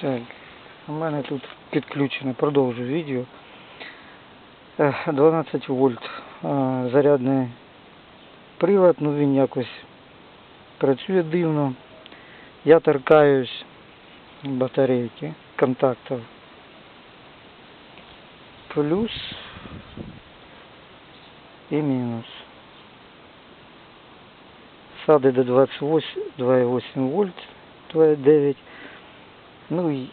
Так, у мене тут підключено, продовжую відео. Е, 12 вольт е, зарядний прилад, ну він якось працює дивно. Я торкаюсь батарейки, контактів. Плюс і мінус. Сади до 28, 2,8 вольт, 2,9. Ну і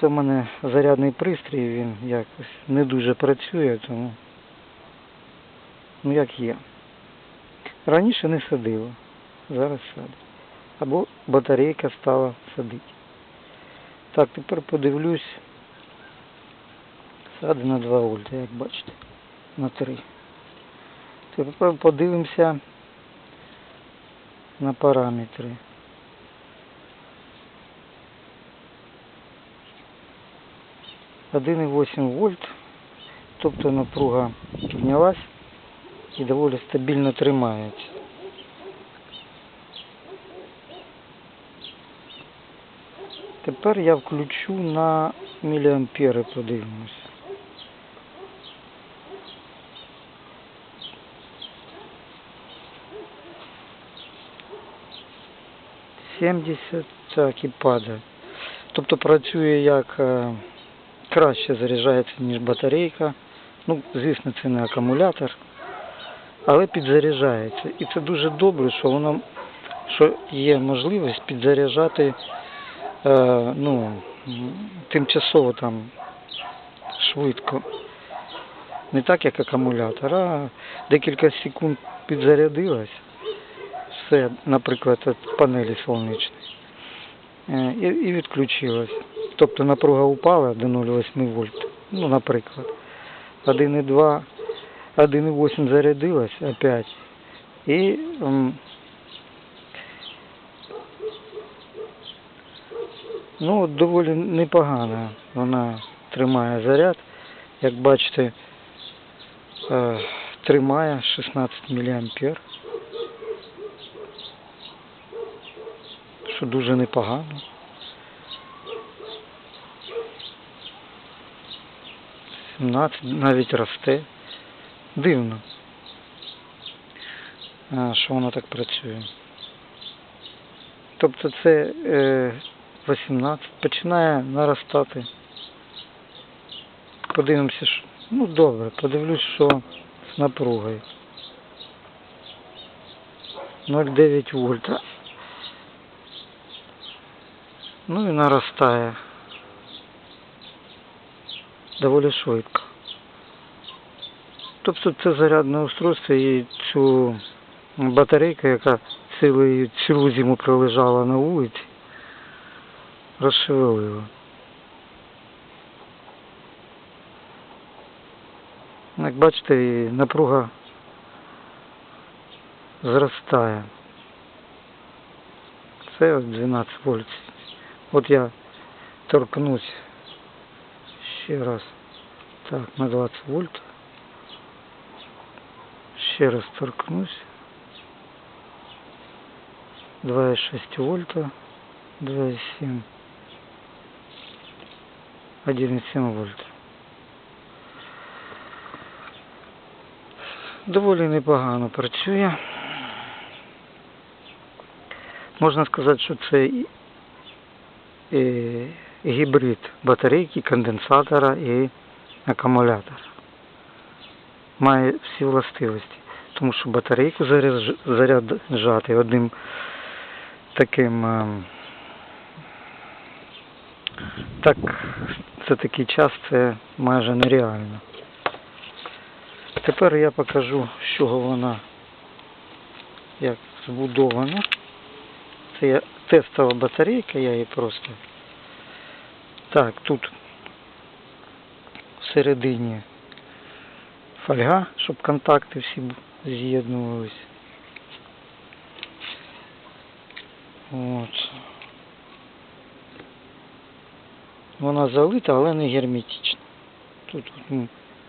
це в мене зарядний пристрій, він якось не дуже працює, тому ну як є. Раніше не садило, зараз садить. Або батарейка стала садити. Так, тепер подивлюсь. Сади на 2 вольта, як бачите, на 3. Тепер подивимося на параметри. Один і 8 вольт, тобто напруга піднялась і доволі стабільно тримається. Тепер я включу на міліампери, подивимось. Сімдесят, так і падає. Тобто працює як е, краще заряджається, ніж батарейка. Ну, звісно, це не акумулятор, але підзаряджається. І це дуже добре, що воно що є можливість підзаряджати е, ну, тимчасово там швидко. Не так, як акумулятор, а декілька секунд підзарядилась. Все, наприклад, від панелі сонячної. Е, І, відключилась. Тобто напруга упала до 0,8 вольт. Ну, наприклад. 1,2, 1,8 зарядилась опять. І ну, доволі непогано вона тримає заряд. Як бачите, е, тримає 16 мА. Що дуже непогано. 17 навіть росте. Дивно. Що воно так працює. Тобто це е, 18 починає наростати. Подивимося, що. Ну добре, подивлюсь, що з напругою. 0,9 вольта. Ну і наростає. Доволі швидко. Тобто це зарядне устройство і цю батарейку, яка цілу, цілу зиму пролежала на вулиці, розшевелила. Як бачите, і напруга зростає. Це 12 вольт. От я торкнусь ще раз. Так, на 20 вольт. Ще раз торкнусь. 2,6 вольта. 2,7. 1,7 вольт. Доволі непогано працює. Можна сказати, що це і- гібрид батарейки, конденсатора і акумулятора. Має всі властивості. Тому що батарейку заряджати одним таким ем, так за такий час це майже нереально. Тепер я покажу, з чого вона як збудована. Це я тестова батарейка, я її просто. Так, тут всередині фольга, щоб контакти всі з'єднувались. От. Вона залита, але не герметична. Тут ну,